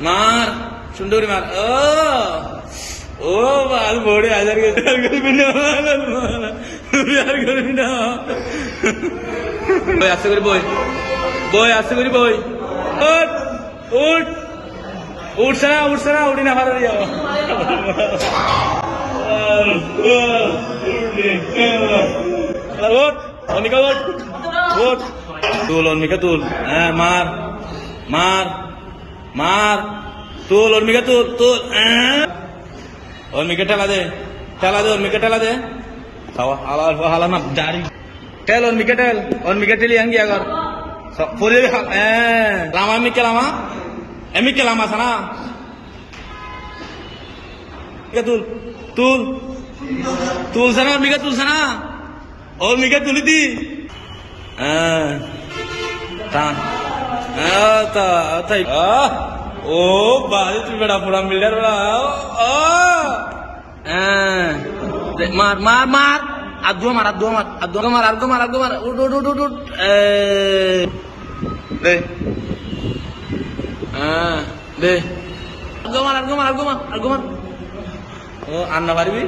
মার সুন্দরী মার ও ও বাল বড়ে হাজার করবি না বই আস্তে করে বই বই আস্তে করে বই উঠ উঠ উঠছে না উঠছে না উঠি না ভালো অনিকা তুল অন্মিকা তুল হ্যাঁ মার মার মার, তুল ওর মিকে তুল তুল ওর মিকে ঠেলা দে ঠেলা দে ওর মিকে ঠেলা দে। খাওয়া আলার হালা না, দাড়ি। টেল ওর মিকে টেল ওর মিকে টেলি হাঙ্গি আগর ফুলে লামা, মিকে লামা এমিকে লামা সানা তুল তুল। তুলছে না ওর মিকে তুলছে না? ওর মিকে তুলি দি। হ্যাঁ তাই ও বাজে তুই বেড়া পোড়া মিলার বেড়া মার মার মার আর মার আর মার দু মার আর দু মার আর মার উঠ উঠ উঠ উঠ উঠ দে দে আর গো মার আর গো মার আর গো মার ও পারবি